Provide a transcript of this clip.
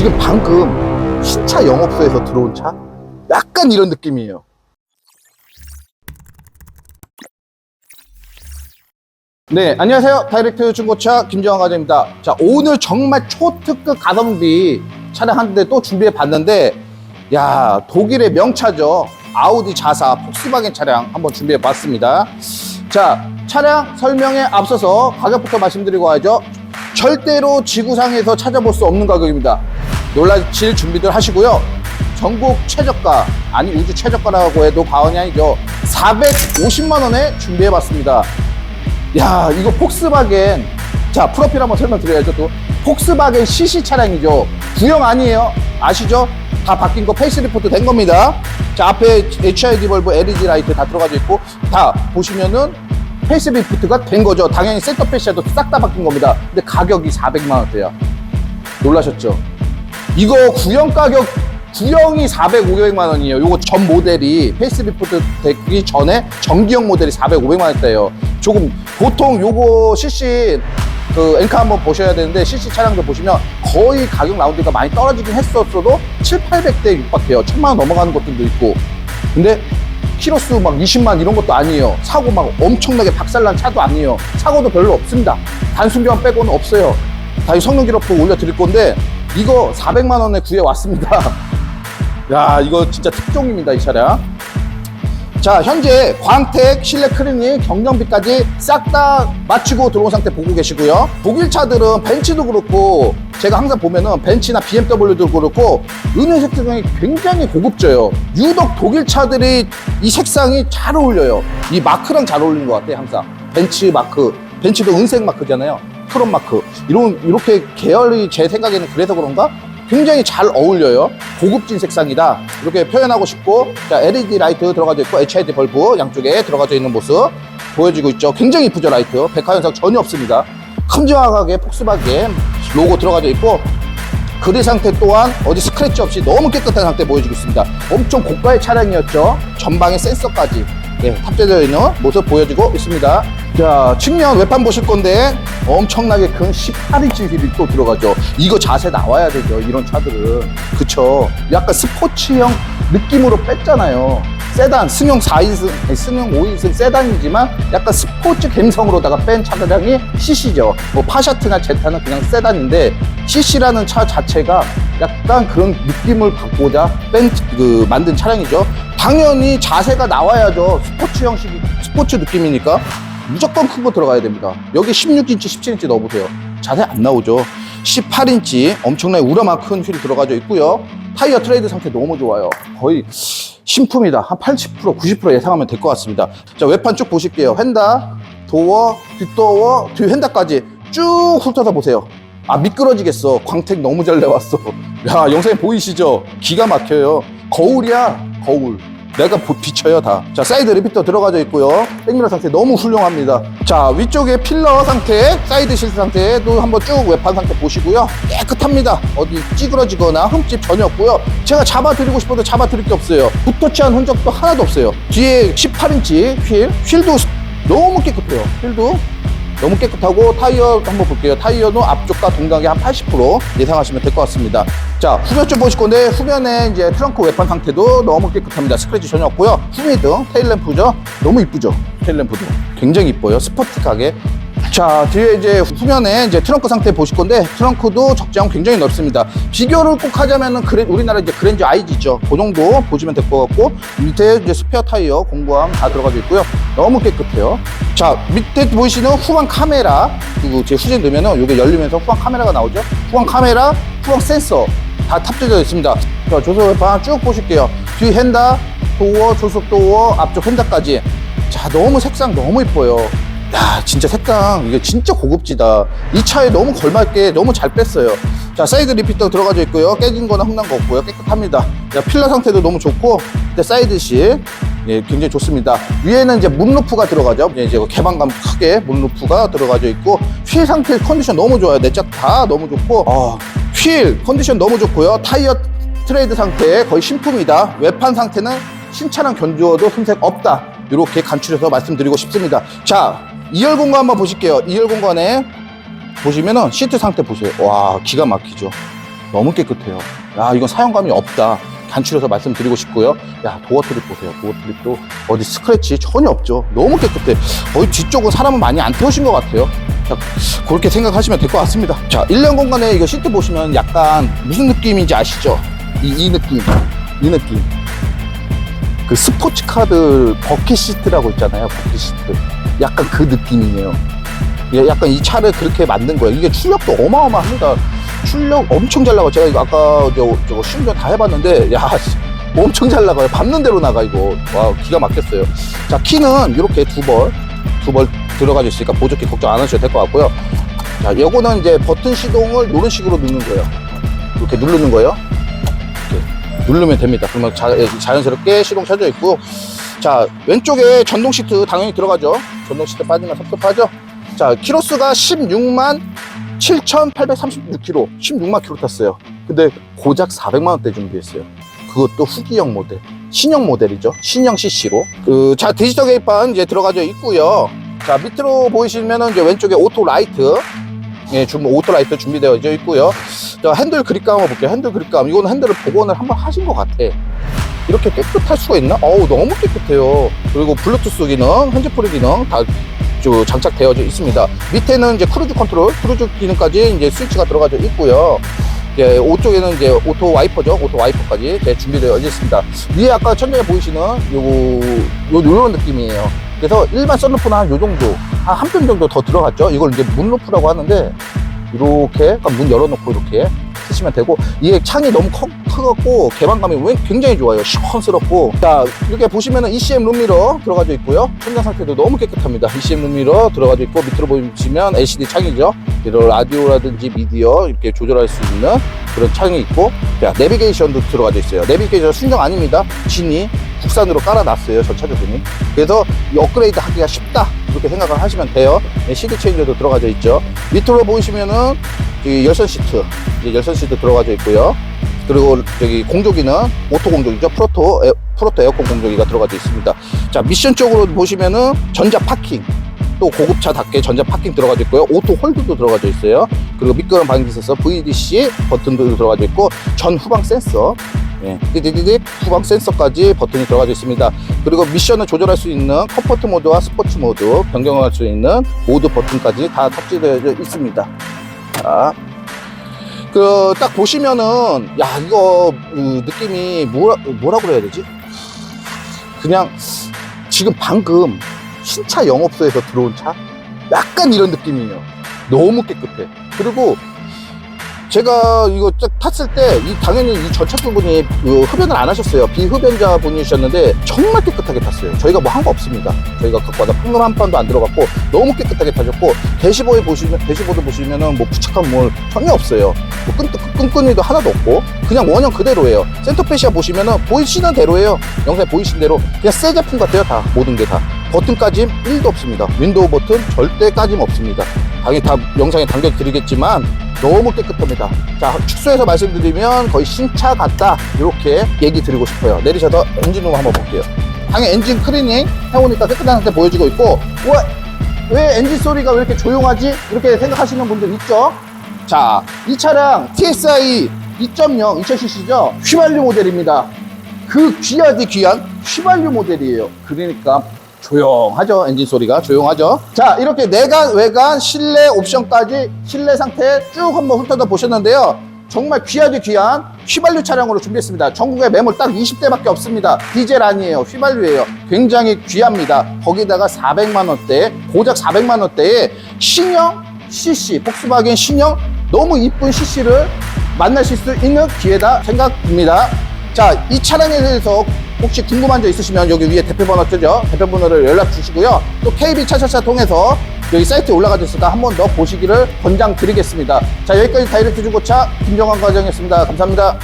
지금 방금 신차 영업소에서 들어온 차? 약간 이런 느낌이에요. 네, 안녕하세요. 다이렉트 중고차 김정환 과장입니다. 자, 오늘 정말 초특급 가성비 차량 한 대 또 준비해 봤는데, 야, 독일의 명차죠. 아우디 자사, 폭스바겐 차량 한번 준비해 봤습니다. 자, 차량 설명에 앞서서 가격부터 말씀드리고 가야죠. 절대로 지구상에서 찾아볼 수 없는 가격입니다. 놀라실 준비들 하시고요. 전국 최저가, 아니 우주 최저가라고 해도 과언이 아니죠. 450만 원에 준비해 봤습니다. 야, 이거 폭스바겐. 자, 프로필 한번 설명드려야죠, 또. 폭스바겐 CC 차량이죠. 구형 아니에요. 아시죠? 다 바뀐 거 페이스리포트 된 겁니다. 자, 앞에 HID 벌브 LED 라이트 다 들어가져 있고, 다 보시면은 페이스리포트가 된 거죠. 당연히 센터 패시아도 싹 다 바뀐 겁니다. 근데 가격이 400만원대야. 놀라셨죠? 이거 구형 가격 구형이 400, 500만 원이에요. 요거 전 모델이 페이스리프트 되기 전에 정기형 모델이 400, 500만 원대예요. 조금 보통 요거 CC 그 엔카 한번 보셔야 되는데 CC 차량들 보시면 거의 가격 라운드가 많이 떨어지긴 했었어도 7, 800대에 육박해요. 1000만 원 넘어가는 것들도 있고. 근데 키로수 막 20만 이런 것도 아니에요. 사고 막 엄청나게 박살난 차도 아니에요. 사고도 별로 없습니다. 단순교환 빼고는 없어요. 다이 성능 기록도 올려드릴 건데 이거 400만 원에 구해 왔습니다. 야 이거 진짜 특종입니다 이 차량. 자 현재 광택, 실내 클리닝, 경정비까지 싹다 마치고 들어온 상태 보고 계시고요. 독일 차들은 벤츠도 그렇고 제가 항상 보면은 벤츠나 BMW도 그렇고 은회 색상이 굉장히 고급져요. 유독 독일 차들이 이 색상이 잘 어울려요. 이 마크랑 잘 어울리는 것 같아요 항상. 벤츠 마크, 벤츠도 은색 마크잖아요. 크롬 마크. 이런 이렇게 계열이 제 생각에는 그래서 그런가? 굉장히 잘 어울려요. 고급진 색상이다. 이렇게 표현하고 싶고, 자, LED 라이트 들어가져 있고, HID 벌브 양쪽에 들어가져 있는 모습 보여지고 있죠. 굉장히 이쁘죠, 라이트. 백화 현상 전혀 없습니다. 큼지막하게 폭스바겐 로고 들어가져 있고, 그릴 상태 또한 어디 스크래치 없이 너무 깨끗한 상태 보여지고 있습니다. 엄청 고가의 차량이었죠. 전방에 센서까지 예, 탑재되어 있는 모습 보여지고 있습니다. 자, 측면 외판 보실 건데 엄청나게 큰 18인치 휠이 또 들어가죠. 이거 자세 나와야 되죠. 이런 차들은. 그쵸. 약간 스포츠형 느낌으로 뺐잖아요. 세단, 승용 4인승, 아니, 승용 5인승 세단이지만 약간 스포츠 감성으로다가 뺀 차량이 CC죠. 뭐 파샤트나 제타는 그냥 세단인데 CC라는 차 자체가 약간 그런 느낌을 받고자 뺀 그 만든 차량이죠. 당연히 자세가 나와야죠. 스포츠 형식, 스포츠 느낌이니까 무조건 큰 거 들어가야 됩니다. 여기 16인치, 17인치 넣어보세요. 자세 안 나오죠. 18인치 엄청나게 우라만 큰 휠이 들어가져 있고요. 타이어 트레이드 상태 너무 좋아요. 거의 신품이다. 한 80%, 90% 예상하면 될 것 같습니다. 자, 외판 쭉 보실게요. 휀다, 도어, 뒷도어, 뒤 휀다까지 쭉 훑어서 보세요. 아, 미끄러지겠어. 광택 너무 잘 내왔어. 야, 영상에 보이시죠? 기가 막혀요. 거울이야, 거울. 내가 보- 비쳐요, 다. 자, 사이드 리피터 들어가져 있고요. 백미러 상태 너무 훌륭합니다. 자, 위쪽에 필러 상태, 사이드 실드 상태도 한번 쭉 외판 상태 보시고요. 깨끗합니다. 어디 찌그러지거나 흠집 전혀 없고요. 제가 잡아드리고 싶어도 잡아드릴 게 없어요. 붓터치한 흔적도 하나도 없어요. 뒤에 18인치 휠, 휠도 너무 깨끗해요. 휠도 너무 깨끗하고 타이어 한번 볼게요. 타이어는 앞쪽과 동강이 한 80% 예상하시면 될 것 같습니다. 자, 후면 좀 보실 건데 후면에 이제 트렁크 외판 상태도 너무 깨끗합니다. 스크래치 전혀 없고요. 후미등, 테일램프죠. 너무 이쁘죠. 테일램프도 굉장히 이뻐요. 스포티하게. 자, 뒤에 이제 후면에 이제 트렁크 상태 보실 건데 트렁크도 적재함 굉장히 넓습니다. 비교를 꼭 하자면은 그래, 우리나라 이제 그랜저 아이지죠. 그 정도 보시면 될 것 같고 밑에 이제 스페어 타이어 공구함 다 들어가져 있고요. 너무 깨끗해요. 자, 밑에 보이시는 후방 카메라 그리고 제 후진 넣으면은 이게 열리면서 후방 카메라가 나오죠. 후방 카메라, 후방 센서 다 탑재되어 있습니다. 자, 조속 외판 쭉 보실게요. 뒤 핸다, 도어, 조속 도어, 앞쪽 핸다까지. 자, 너무 색상 너무 이뻐요. 야, 진짜 색상 이게 진짜 고급지다. 이 차에 너무 걸맞게 너무 잘 뺐어요. 자, 사이드 리피터 들어가져 있고요. 깨진 거나 흠난 거 없고요. 깨끗합니다. 자, 필러 상태도 너무 좋고, 이제 사이드실 예, 굉장히 좋습니다. 위에는 이제 문루프가 들어가죠. 이제 이제 개방감 크게 문루프가 들어가져 있고, 휠 상태 컨디션 너무 좋아요. 내짝다 너무 좋고, 어, 휠 컨디션 너무 좋고요. 타이어 트레이드 상태 거의 신품이다. 외판 상태는 신차랑 견주어도 흠색 없다. 이렇게 간추려서 말씀드리고 싶습니다. 자, 2열 공간 한번 보실게요. 2열 공간에 보시면은 시트 상태 보세요. 와, 기가 막히죠. 너무 깨끗해요. 야, 이건 사용감이 없다. 간추려서 말씀드리고 싶고요. 야, 도어 트립 보세요. 도어 트립도 어디 스크래치 전혀 없죠. 너무 깨끗해. 거의 뒤쪽은 사람은 많이 안 태우신 것 같아요. 자, 그렇게 생각하시면 될 것 같습니다. 자, 1년 공간에 이거 시트 보시면 약간 무슨 느낌인지 아시죠? 이, 이 느낌. 이 느낌. 그 스포츠카들 버킷 시트라고 있잖아요. 버킷 시트. 약간 그 느낌이에요. 예, 약간 이 차를 그렇게 만든 거예요. 이게 출력도 어마어마합니다. 출력 엄청 잘 나가요. 제가 이거 아까 저, 저거 시운전 다 해봤는데, 야, 씨, 엄청 잘 나가요. 밟는 대로 나가, 이거. 와, 기가 막혔어요. 자, 키는 이렇게 두 벌, 두 벌 들어가져 있으니까 보조키 걱정 안 하셔도 될 것 같고요. 자, 요거는 이제 버튼 시동을 이런 식으로 누르는 거예요. 이렇게 누르는 거예요. 이렇게 누르면 됩니다. 그러면 자, 자연스럽게 시동 켜져 있고, 자, 왼쪽에 전동 시트 당연히 들어가죠. 전동 시트 빠지면 섭섭하죠. 자, 키로수가 16만 7,836km, 16만 km 탔어요. 근데 고작 400만 원대 준비했어요. 그것도 후기형 모델, 신형 모델이죠. 신형 CC로. 그, 자, 디지털 계기판 이제 들어가져 있고요. 자, 밑으로 보이시면은 이제 왼쪽에 오토 라이트, 예, 준 오토 라이트 준비되어 있고요. 자, 핸들 그립감 한번 볼게요. 핸들 그립감. 이거는 핸들을 복원을 한번 하신 것 같아. 이렇게 깨끗할 수가 있나? 어우, 너무 깨끗해요. 그리고 블루투스 기능, 핸즈프리 기능 다저 장착되어 있습니다. 밑에는 이제 크루즈 컨트롤, 크루즈 기능까지 이제 스위치가 들어가져 있고요. 이제 오쪽에는 이제 오토 와이퍼죠. 오토 와이퍼까지 이제 준비되어 있습니다. 위에 아까 천장에 보이시는 요거, 요, 요런 느낌이에요. 그래서 일반 썬루프는 한 요 정도, 한한뼘 정도 더 들어갔죠. 이걸 이제 문루프라고 하는데, 이렇게, 약간 문 열어놓고 이렇게 쓰시면 되고, 이게 창이 너무 커, 크고, 개방감이 웬- 굉장히 좋아요. 시원스럽고. 자, 이렇게 보시면은 ECM 룸미러 들어가져 있고요. 천장 상태도 너무 깨끗합니다. ECM 룸미러 들어가져 있고, 밑으로 보시면 LCD 창이죠. 이런 라디오라든지 미디어 이렇게 조절할 수 있는 그런 창이 있고, 자, 내비게이션도 들어가져 있어요. 내비게이션 순정 아닙니다. 진이 국산으로 깔아놨어요. 전 차주분이. 그래서 이 업그레이드 하기가 쉽다. 이렇게 생각을 하시면 돼요. 네, 시드 체인저도 들어가져 있죠. 밑으로 보시면은 이 열선 시트, 열선 시트 들어가져 있고요. 그리고 여기 공조기는 오토 공조기죠. 프로토, 에, 프로토 에어컨 공조기가 들어가져 있습니다. 자, 미션 쪽으로 보시면은 전자 파킹. 또 고급차답게 전자 파킹 들어가져 있고요. 오토 홀드도 들어가져 있어요. 그리고 미끄럼 방지 센서 VDC 버튼도 들어가져 있고 전 후방 센서 예, 띠디디디 후방 센서까지 버튼이 들어가져 있습니다. 그리고 미션을 조절할 수 있는 컴포트 모드와 스포츠 모드 변경할 수 있는 모드 버튼까지 다 탑재되어 있습니다. 자, 그 딱 보시면은 야 이거 그 느낌이 뭐라 뭐라 그래야 되지? 그냥 지금 방금 신차 영업소에서 들어온 차 약간 이런 느낌이에요. 너무 깨끗해. 그리고 제가 이거 딱 탔을 때, 이 당연히 이 전차주분이 그 흡연을 안 하셨어요. 비흡연자 분이셨는데, 정말 깨끗하게 탔어요. 저희가 뭐 한 거 없습니다. 저희가 갖고 와서 풍금 한 판도 안 들어갔고, 너무 깨끗하게 타셨고, 대시보드 보시면, 대시보드 보시면은 뭐 부착한 뭘 전혀 없어요. 뭐 끈, 끈끈이도 하나도 없고, 그냥 원형 그대로예요. 센터페시아 보시면은 보이시는 대로예요. 영상에 보이신 대로. 그냥 새 제품 같아요, 다. 모든 게 다. 버튼까지 1도 없습니다. 윈도우 버튼 절대 까짐 없습니다. 당연히 다 영상에 담겨 드리겠지만 너무 깨끗합니다. 자, 축소해서 말씀드리면 거의 신차 같다. 이렇게 얘기 드리고 싶어요. 내리셔서 엔진룸 한번 볼게요. 당연히 엔진 클리닝 해보니까 깨끗한 상태 보여지고 있고, 왜, 왜 엔진 소리가 왜 이렇게 조용하지? 이렇게 생각하시는 분들 있죠? 자, 이 차량 TSI 2.0 2000cc죠? 휘발유 모델입니다. 그 귀하디 귀한 휘발유 모델이에요. 그러니까 조용하죠. 엔진 소리가 조용하죠. 자, 이렇게 내관, 외관, 실내 옵션까지 실내 상태 쭉 한번 훑어다 보셨는데요. 정말 귀하디 귀한 휘발유 차량으로 준비했습니다. 전국에 매물 딱 20대밖에 없습니다. 디젤 아니에요. 휘발유예요. 굉장히 귀합니다. 거기다가 400만 원대, 고작 400만 원대에 신형 CC, 폭스바겐 신형 너무 이쁜 CC를 만나실 수 있는 기회다 생각됩니다. 자, 이 차량에 대해서 혹시 궁금한 점 있으시면 여기 위에 대표번호 뜨죠? 대표번호를 연락 주시고요. 또 KB 차차차 통해서 여기 사이트에 올라가 있으니까 한 번 더 보시기를 권장 드리겠습니다. 자, 여기까지 다이렉트 중고차 김정환 과장이었습니다. 감사합니다.